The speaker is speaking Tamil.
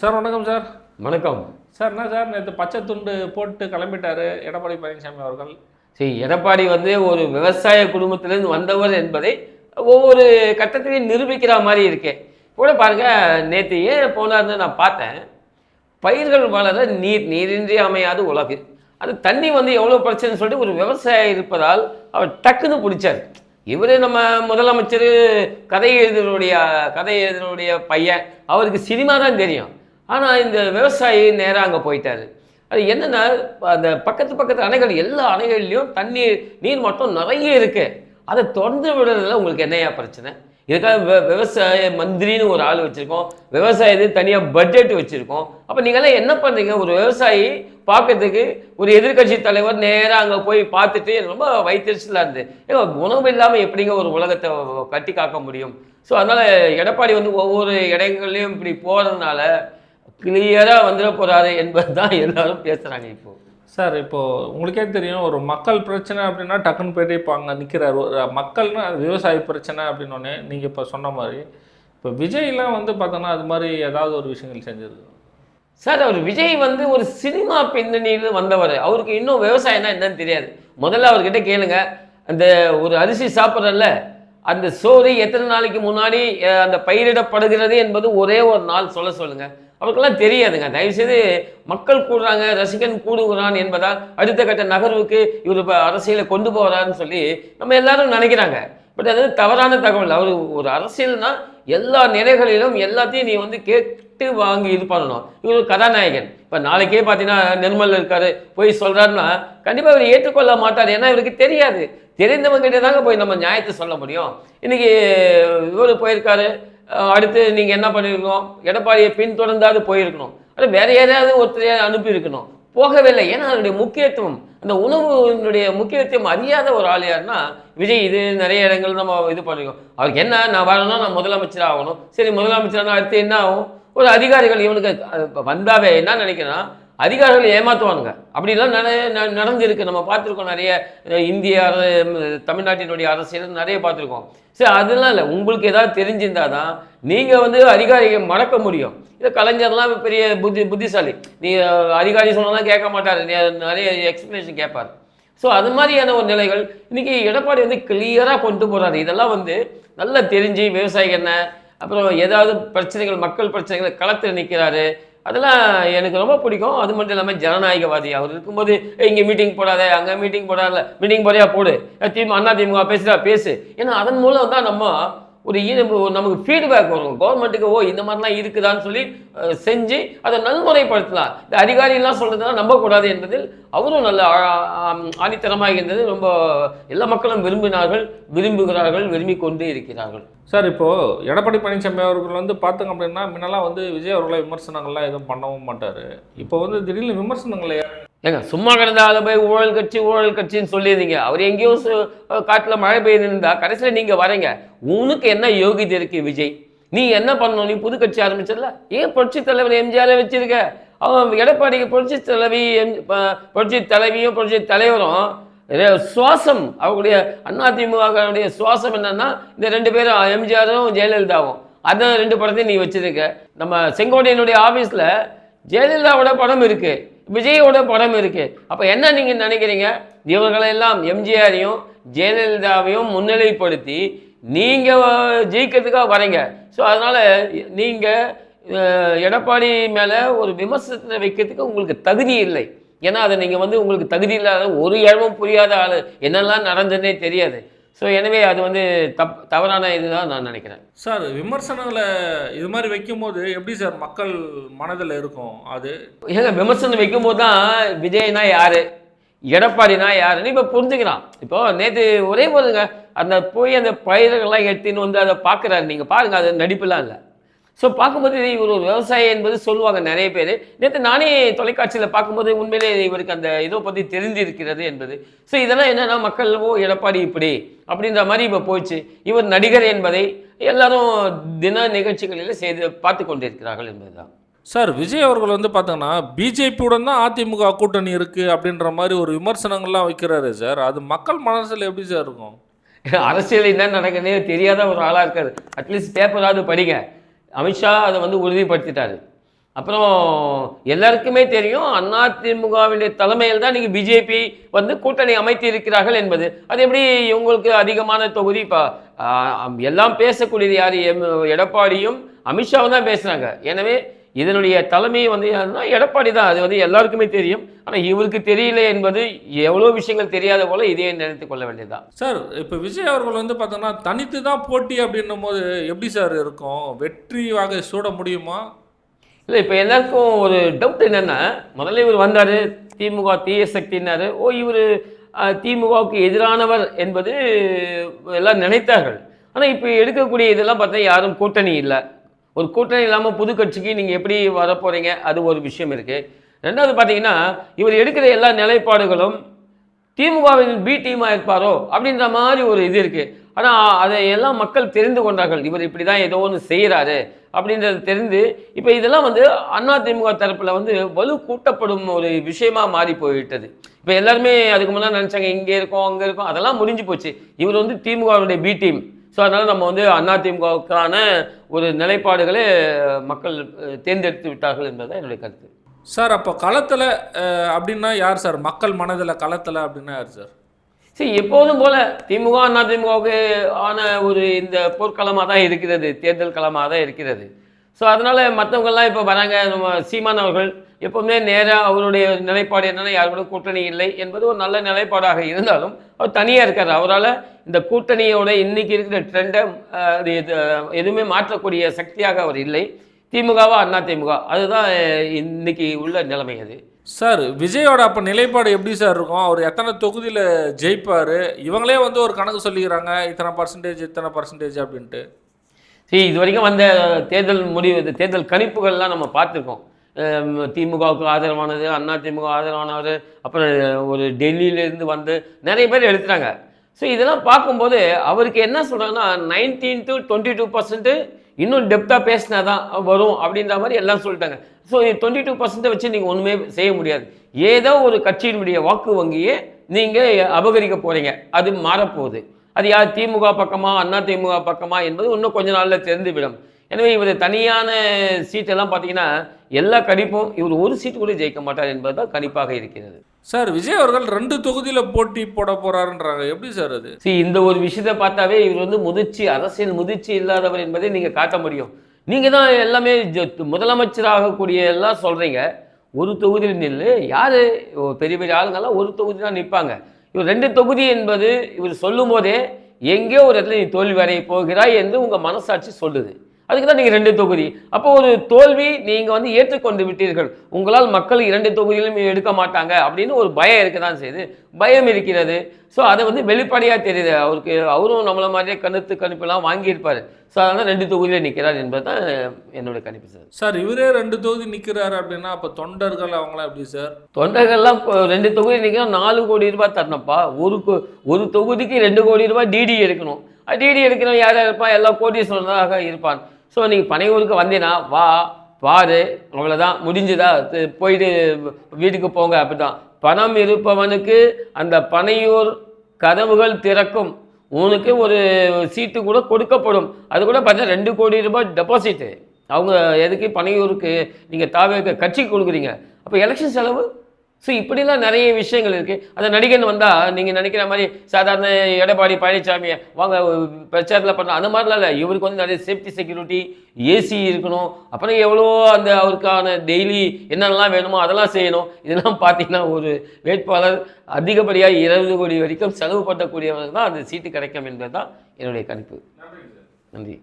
சார் வணக்கம் சார். வணக்கம். சார் என்ன சார் நேற்று பச்சை துண்டு போட்டு கிளம்பிட்டாரு எடப்பாடி பழனிசாமி அவர்கள். சரி எடப்பாடி வந்து ஒரு விவசாய குடும்பத்திலிருந்து வந்தவர் என்பதை ஒவ்வொரு கட்டத்திலையும் நிரூபிக்கிற மாதிரி இருக்கே. கூட பாருங்க நேற்று ஏன் போனார்னு நான் பார்த்தேன். பயிர்கள் வளர நீர் நீரின்றி அமையாது உலகு. அது தண்ணி வந்து எவ்வளோ பிரச்சனைன்னு சொல்லிட்டு ஒரு விவசாயி இருப்பதால் அவர் டக்குன்னு பிடிச்சார். இவர் நம்ம முதலமைச்சர் கதை எழுதுனுடைய கதை எழுதுனுடைய பையன். அவருக்கு சினிமா தான் தெரியும். ஆனால் இந்த விவசாயி நேராக அங்கே போயிட்டாரு. அது என்னென்னா அந்த பக்கத்து பக்கத்து அணைகள் எல்லா அணைகள்லையும் தண்ணீர் நீர் மட்டம் நிறைய இருக்கு. அதை தொடர்ந்து விடுறதுல உங்களுக்கு என்னையா பிரச்சனை? இதுக்காக விவ விவசாய மந்திரின்னு ஒரு ஆள் வச்சுருக்கோம். விவசாயத்துக்கு தனியாக பட்ஜெட் வச்சுருக்கோம். அப்போ நீங்களாம் என்ன பண்ணுறீங்க ஒரு விவசாயி பார்க்கறதுக்கு ஒரு எதிர்க்கட்சி தலைவர் நேராக அங்கே போய் பார்த்துட்டு ரொம்ப வயிற்றுச்சலாக இருந்து. ஏங்க உணவு இல்லாமல் எப்படிங்க ஒரு உலகத்தை கட்டி காக்க முடியும்? ஸோ அதனால் எடப்பாடி வந்து ஒவ்வொரு இடங்கள்லையும் இப்படி போகிறதுனால கிளியராக வந்துட போகிறாரு என்பது தான் எல்லாரும் பேசுகிறாங்க இப்போது சார் இப்போது உங்களுக்கே தெரியும் ஒரு மக்கள் பிரச்சனை அப்படின்னா டக்குன்னு போயிட்டு இப்போ அங்கே நிற்கிறார் ஒரு மக்கள்னா அது விவசாய பிரச்சனை அப்படின்னோடனே நீங்கள் இப்போ சொன்ன மாதிரி இப்போ விஜய்லாம் வந்து பார்த்தோன்னா அது மாதிரி ஏதாவது ஒரு விஷயங்கள் செஞ்சது? சார் அவர் விஜய் வந்து ஒரு சினிமா பின்னணியில் வந்தவர். அவருக்கு இன்னும் விவசாயம்னா என்னன்னு தெரியாது. முதல்ல அவர்கிட்ட கேளுங்க. அந்த ஒரு அரிசி சாப்பிட்றல்ல அந்த சோறு எத்தனை நாளைக்கு முன்னாடி அந்த பயிரிடப்படுகிறது என்பது ஒரே ஒரு நாள் சொல்ல சொல்லுங்க. அவருக்கெல்லாம் தெரியாதுங்க. தயவுசெய்து மக்கள் கூடுறாங்க ரசிகன் கூடுகிறான் என்பதால் அடுத்த கட்ட நகர்வுக்கு இவர் இப்போ அரசியலை கொண்டு போகிறாருன்னு சொல்லி நம்ம எல்லாரும் நினைக்கிறாங்க. பட் அது தவறான தகவல். அவர் ஒரு அரசியல்னா எல்லா நிலைகளிலும் எல்லாத்தையும் நீ வந்து விட்டு வாங்கி இது பண்ணணும். இவர் கதாநாயகன். இப்போ நாளைக்கே பார்த்தீங்கன்னா நிர்மல் இருக்காரு போய் சொல்கிறாருன்னா கண்டிப்பாக இவர் ஏற்றுக்கொள்ள மாட்டார். ஏன்னா இவருக்கு தெரியாது. தெரிந்தவங்ககிட்ட தாங்க போய் நம்ம நியாயத்தை சொல்ல முடியும். இன்றைக்கி இவர் போயிருக்காரு. அடுத்து நீங்கள் என்ன பண்ணியிருக்கணும் எடப்பாடியை பின்தொடர்ந்தாவது போயிருக்கணும். அது வேற யாரையாவது ஒருத்தரையாக அனுப்பியிருக்கணும். போகவே இல்லை ஏன்னா அதனுடைய முக்கியத்துவம் அந்த உணவுனுடைய முக்கியத்துவம் அறியாத ஒரு ஆள் யாருன்னா விஜய் இது நிறைய இடங்கள் நம்ம இது பண்ணிருக்கோம். அவருக்கு என்ன நான் வரணும்னா நான் முதலமைச்சர் ஆகணும். சரி முதலமைச்சர்னா அடுத்து என்ன ஆகும்? ஒரு அதிகாரிகள் இவனுக்கு வந்தாவே என்ன நினைக்கிறேன்னா அதிகாரிகள் ஏமாற்றுவானுங்க அப்படிலாம் நிறைய ந- நடந்திருக்கு. நம்ம பார்த்துருக்கோம் நிறைய இந்திய தமிழ்நாட்டினுடைய அரசியல் நிறைய பார்த்துருக்கோம். சரி அதெல்லாம் இல்லை. உங்களுக்கு ஏதாவது தெரிஞ்சிருந்தா தான் நீங்கள் வந்து அதிகாரியை மறக்க முடியும். இது கலைஞர்லாம் பெரிய புத்தி புத்திசாலி. நீ அதிகாரி சொன்னாலும் கேட்க மாட்டார். நீ நிறைய எக்ஸ்பிளனேஷன் கேட்பார். ஸோ அது மாதிரியான ஒரு நிலைகள் இன்றைக்கி எடப்பாடி வந்து கிளியராக கொண்டு போகிறாரு இதெல்லாம் வந்து நல்லா தெரிஞ்சு விவசாயிகள் என்ன அப்புறம் ஏதாவது பிரச்சனைகள் மக்கள் பிரச்சனைகள் களத்தில் நிற்கிறாரு. அதெல்லாம் எனக்கு ரொம்ப பிடிக்கும். அது மட்டும் இல்லாமல் ஜனநாயகவாதி. அவர் இருக்கும்போது இங்கே மீட்டிங் போடாத அங்கே மீட்டிங் போடாத மீட்டிங் போறியா போடு. திமுக அண்ணா திமுக பேசுகிறா பேசு. ஏன்னா அதன் மூலம் தான் நம்ம ஒரு நமக்கு ஃபீட்பேக் வரும். கவர்மெண்ட்டுக்கு ஓ இந்த மாதிரிலாம் இருக்குதான்னு சொல்லி செஞ்சு அதை நன்முறைப்படுத்தலாம். இந்த அதிகாரிலாம் சொல்கிறதுலாம் நம்பக்கூடாது என்பதில் அவரும் நல்ல ஆணித்தனமாக இருந்தது. ரொம்ப எல்லா மக்களும் விரும்பினார்கள் விரும்புகிறார்கள் விரும்பி கொண்டு இருக்கிறார்கள். சார் இப்போது எடப்பாடி பழனிசாமி அவர்கள் வந்து பார்த்தோம் அப்படின்னா முன்னெல்லாம் வந்து விஜய் அவர்களை விமர்சனங்கள்லாம் எதுவும் பண்ணவும் மாட்டார். இப்போ வந்து திடீர்னு விமர்சனங்களை ஏங்க சும்மா கிடந்த போய் ஊழல் கட்சி ஊழல் கட்சின்னு சொல்லியிருந்தீங்க அவர் எங்கேயோ காட்டில் மழை பெய்யுது கடைசியில் நீங்கள் வரீங்க. உனக்கு என்ன யோகிதை இருக்கு விஜய்? நீ என்ன பண்ணணும்? நீ புது கட்சி ஆரம்பிச்சிடல ஏன் புரட்சி தலைவர் எம்ஜிஆரை வச்சிருக்க? அவன் எடப்பாடிக்கு புரட்சி தலைவி எம் புரட்சி தலைவியும் புரட்சி தலைவரும் சுவாசம் அவருடைய அதிமுகவுடைய சுவாசம் என்னன்னா இந்த ரெண்டு பேரும் எம்ஜிஆரும் ஜெயலலிதாவும். அதான் ரெண்டு படத்தையும் நீ வச்சிருக்க. நம்ம செங்கோட்டையனுடைய ஆஃபீஸில் ஜெயலலிதாவோட படம் இருக்குது விஜயோட படம் இருக்கு. அப்போ என்ன நீங்கள் நினைக்கிறீங்க? இவர்களெல்லாம் எம்ஜிஆரையும் ஜெயலலிதாவையும் முன்னிலைப்படுத்தி நீங்கள் ஜெயிக்கிறதுக்காக வரீங்க. ஸோ அதனால் நீங்கள் எடப்பாடி மேலே ஒரு விமர்சனத்தை வைக்கிறதுக்கு உங்களுக்கு தகுதி இல்லை. ஏன்னா அதை நீங்கள் வந்து உங்களுக்கு தகுதி இல்லாத ஒரு இடமும் புரியாத ஆள் என்னெல்லாம் நடந்ததுன்னே தெரியாது. ஸோ எனவே அது வந்து தப் தவறான இதுதான் நான் நினைக்கிறேன். சார் விமர்சனங்களை இது மாதிரி வைக்கும்போது எப்படி சார் மக்கள் மனதில் இருக்கும் அது? ஏங்க விமர்சனம் வைக்கும்போது தான் விஜய்னா யாரு? எடப்பாடினா யாருன்னு இப்போ புரிஞ்சுக்கிறான் இப்போ நேற்று ஒரே போதுங்க அந்த போய் அந்த பயிர்கள்லாம் எடுத்துன்னு வந்து அதை பார்க்குறாரு. நீங்கள் பாருங்க அது நடிப்புலாம் இல்லை. ஸோ பார்க்கும்போது இவர் ஒரு விவசாயி என்பது சொல்லுவாங்க நிறைய பேர். நேற்று நானே தொலைக்காட்சியில் பார்க்கும்போது உண்மையிலே இவருக்கு அந்த இதை பற்றி தெரிஞ்சிருக்கிறது என்பது. ஸோ இதெல்லாம் என்னன்னா மக்கள் ஓ எடப்பாடி இப்படி. அப்படின்ற மாதிரி இப்போ போச்சு இவர் நடிகர் என்பதை எல்லாரும் தின நிகழ்ச்சிகளில் செய்து பார்த்து கொண்டிருக்கிறார்கள் என்பதுதான். சார் விஜய் அவர்கள் வந்து பார்த்தீங்கன்னா பிஜேபியுடன் தான் அதிமுக கூட்டணி இருக்குது அப்படின்ற மாதிரி ஒரு விமர்சனங்கள்லாம் வைக்கிறாரு சார். அது மக்கள் மனசில் எப்படி சார் இருக்கும்? அரசியல் என்ன நடக்குதுன்னே தெரியாத ஒரு ஆளாக இருக்காரு. அட்லீஸ்ட் பேப்பராவது படிங்க. அமித்ஷா அதை வந்து உறுதிப்படுத்திட்டாரு. அப்புறம் எல்லாருக்குமே தெரியும் அதிமுகவினுடைய தலைமையில் தான் நீங்கள் பிஜேபி வந்து கூட்டணி அமைத்து இருக்கிறார்கள் என்பது. அது எப்படி இவங்களுக்கு அதிகமான தொகுதி? இப்போ எல்லாம் பேசக்கூடியது யார்? எம் எடப்பாடியும் அமித்ஷாவும் தான் பேசுகிறாங்க எனவே இதனுடைய தலைமை வந்து எடப்பாடி தான். அது வந்து எல்லாருக்குமே தெரியும். ஆனால் இவருக்கு தெரியல என்பது எவ்வளோ விஷயங்கள் தெரியாத போல இதையே நினைத்து கொள்ள வேண்டியதுதான். சார் இப்போ விஜய் அவர்கள் வந்து பார்த்தோன்னா தனித்து தான் போட்டி அப்படின்னும் போது எப்படி சார் இருக்கும்? வெற்றி வாகை சூட முடியுமா? இல்லை இப்போ எல்லாருக்கும் ஒரு டவுட் என்னென்னா முதல்ல இவர் வந்தார் திமுக தீய சக்தினாரு ஓ இவர் திமுகவுக்கு எதிரானவர் என்பது எல்லாம் நினைத்தார்கள். ஆனால் இப்போ எடுக்கக்கூடிய இதெல்லாம் பார்த்தா யாரும் கூட்டணி இல்லை. ஒரு கூட்டணி இல்லாமல் புது கட்சிக்கு நீங்கள் எப்படி வரப்போகிறீங்க அது ஒரு விஷயம் இருக்குது ரெண்டாவது பார்த்தீங்கன்னா இவர் எடுக்கிற எல்லா நிலைப்பாடுகளும் திமுகவின் பி டீமாக இருப்பாரோ அப்படின்ற மாதிரி ஒரு இது இருக்குது ஆனால் அதை எல்லாம் மக்கள் தெரிந்து கொண்டார்கள். இவர் இப்படி தான் ஏதோ ஒன்று செய்கிறாரு அப்படின்றது தெரிந்து இப்போ இதெல்லாம் வந்து அண்ணா திமுக தரப்பில் வந்து வலு கூட்டப்படும் ஒரு விஷயமாக மாறி போயிட்டது. இப்போ எல்லாருமே அதுக்கு முன்னாடி நினச்சாங்க இங்கே இருக்கோம் அங்கே இருக்கோம் அதெல்லாம் முடிஞ்சு போச்சு. இவர் வந்து திமுகவுடைய பி டீம் ஸோ அதனால் நம்ம வந்து அண்ணா திமுகவுக்கான ஒரு நிலைப்பாடுகளை மக்கள் தேர்ந்தெடுத்து விட்டார்கள் என்பதுதான் என்னுடைய கருத்து. சார் அப்போ களத்தில் அப்படின்னா யார் சார் மக்கள் மனதில் களத்தில் அப்படின்னா யார் சார் சரி எப்போதும் போல திமுக அண்ணா திமுகவுக்கு ஆன ஒரு இந்த போர்க்களமாக தான் இருக்கிறது தேர்தல் களமாக தான் இருக்கிறது. ஸோ அதனால் மற்றவங்கெல்லாம் இப்போ வராங்க நம்ம சீமான் அவர்கள் எப்போவுமே நேராக அவருடைய நிலைப்பாடு என்னென்னா யார் கூட கூட்டணி இல்லை என்பது ஒரு நல்ல நிலைப்பாடாக இருந்தாலும் அவர் தனியாக இருக்கார். அவரால் இந்த கூட்டணியோட இன்னைக்கு இருக்கிற ட்ரெண்டை அது இது எதுவுமே மாற்றக்கூடிய சக்தியாக அவர் இல்லை. திமுகவா அண்ணா திமுக அதுதான் இன்னைக்கு உள்ள நிலைமை அது. சார் விஜயோட அப்போ நிலைப்பாடு எப்படி சார் இருக்கும்? அவர் எத்தனை தொகுதியில் ஜெயிப்பார்? இவங்களே வந்து ஒரு கணக்கு சொல்லிக்கிறாங்க இத்தனை பர்சன்டேஜ் இத்தனை பர்சன்டேஜ் அப்படின்ட்டு. சரி இது வரைக்கும் வந்த தேர்தல் முடிவு தேர்தல் கணிப்புகள்லாம் நம்ம பார்த்துருக்கோம். திமுகவுக்கு ஆதரவானது அண்ணா திமுக ஆதரவானவர் அப்புறம் ஒரு டெல்லியிலேருந்து வந்து நிறைய பேர் எழுத்துறாங்க ஸோ இதெல்லாம் பார்க்கும்போது அவருக்கு என்ன சொல்கிறாங்கன்னா nineteen to twenty two percent இன்னும் டெப்த்தாக பேசினா தான் வரும் அப்படின்ற மாதிரி எல்லாம் சொல்லிட்டாங்க. ஸோ டுவெண்ட்டி டூ பர்சன்ட்டை வச்சு நீங்கள் ஒன்றுமே செய்ய முடியாது. ஏதோ ஒரு கட்சியினுடைய வாக்கு வங்கியை நீங்கள் அபகரிக்க போகிறீங்க அது மாறப்போகுது. அது யார் திமுக பக்கமா அண்ணா திமுக பக்கமா என்பது இன்னும் கொஞ்ச நாளில் தெரிந்துவிடும். எனவே இவர் தனியான சீட்டெல்லாம் பார்த்தீங்கன்னா எல்லா கணிப்பும் இவர் ஒரு சீட்டு கூட ஜெயிக்க மாட்டார் என்பது தான் கணிப்பாக இருக்கிறது. சார் விஜய் அவர்கள் ரெண்டு தொகுதியில் போட்டி போட போறாருன்றாங்க. எப்படி சார் அது? see இந்த ஒரு விஷயத்தை பார்த்தாவே இவர் வந்து முதிர்ச்சி அரசியல் முதிர்ச்சி இல்லாதவர் என்பதை நீங்கள் காட்ட முடியும். நீங்கள் தான் எல்லாமே முதலமைச்சராகக்கூடிய எல்லாம் சொல்கிறீங்க ஒரு தொகுதியில் நில்லு யார் பெரிய பெரிய ஆளுங்கெல்லாம் ஒரு தொகுதி தான் நிற்பாங்க இவர் ரெண்டு தொகுதி என்பது இவர் சொல்லும் போதே எங்கேயோ ஒரு இடத்துல நீ தோல்வி அடைய போகிறாய் என்று உங்கள் மனசாட்சி சொல்லுது. அதுக்கு தான் நீங்கள் ரெண்டு தொகுதி. அப்போ ஒரு தோல்வி நீங்கள் வந்து ஏற்றுக்கொண்டு விட்டீர்கள். உங்களால் மக்கள் இரண்டு தொகுதியிலும் எடுக்க மாட்டாங்க அப்படின்னு ஒரு பயம் இருக்க தான் செய்யுது. பயம் இருக்கிறது. ஸோ அதை வந்து வெளிப்படையாக தெரியுது. அவருக்கு அவரும் நம்மள மாதிரியே கருத்து கணிப்பெல்லாம் வாங்கியிருப்பார். ஸோ அதனால் ரெண்டு தொகுதியில் நிற்கிறார் என்பது தான் என்னுடைய கணிப்பு சார். சார் இவரே ரெண்டு தொகுதி நிற்கிறாரு அப்படின்னா அப்போ தொண்டர்கள் அவங்களாம் எப்படி சார்? தொண்டர்கள்லாம் ரெண்டு தொகுதி நிற்கிறோம் நாலு கோடி ரூபாய் தரணும்ப்பா. ஒரு ஒரு தொகுதிக்கு ரெண்டு கோடி ரூபாய் டிடி எடுக்கணும். டிடி எடுக்கணும் யார் யார் இருப்பான்? எல்லா கோடீஸ்வரனாக இருப்பான். ஸோ நீங்கள் பனையூருக்கு வந்தீங்கன்னா வா பாரு அவ்வளோதான் முடிஞ்சுதா போயிட்டு வீட்டுக்கு போங்க அப்படிதான் பணம் இருப்பவனுக்கு அந்த பனையூர் கதவுகள் திறக்கும். உனக்கு ஒரு சீட்டு கூட கொடுக்கப்படும். அது கூட பார்த்தா ரெண்டு கோடி ரூபாய் டெபாசிட்டு அவங்க எதுக்கு பனையூருக்கு நீங்கள் தாவே கட்சிக்கு கொடுக்குறீங்க. அப்போ எலெக்ஷன் செலவு? ஸோ இப்படிலாம் நிறைய விஷயங்கள் இருக்குது அந்த நடிகன் வந்தால் நீங்கள் நினைக்கிற மாதிரி சாதாரண எடப்பாடி பழனிசாமியை வாங்க பிரச்சாரத்தில் பண்ண அந்த மாதிரிலாம் இல்லை. இவருக்கு வந்து நிறைய சேஃப்டி செக்யூரிட்டி ஏசி இருக்கணும். அப்புறம் எவ்வளோ அந்த அவருக்கான டெய்லி என்னென்னலாம் வேணுமோ அதெல்லாம் செய்யணும். இதெல்லாம் பார்த்தீங்கன்னா ஒரு வேட்பாளர் அதிகப்படியாக இருபது கோடி வரைக்கும் செலவு பண்ணக்கூடியவர்கள் தான் அந்த சீட்டு கிடைக்கும் என்பது தான் என்னுடைய கணிப்பு. நன்றி.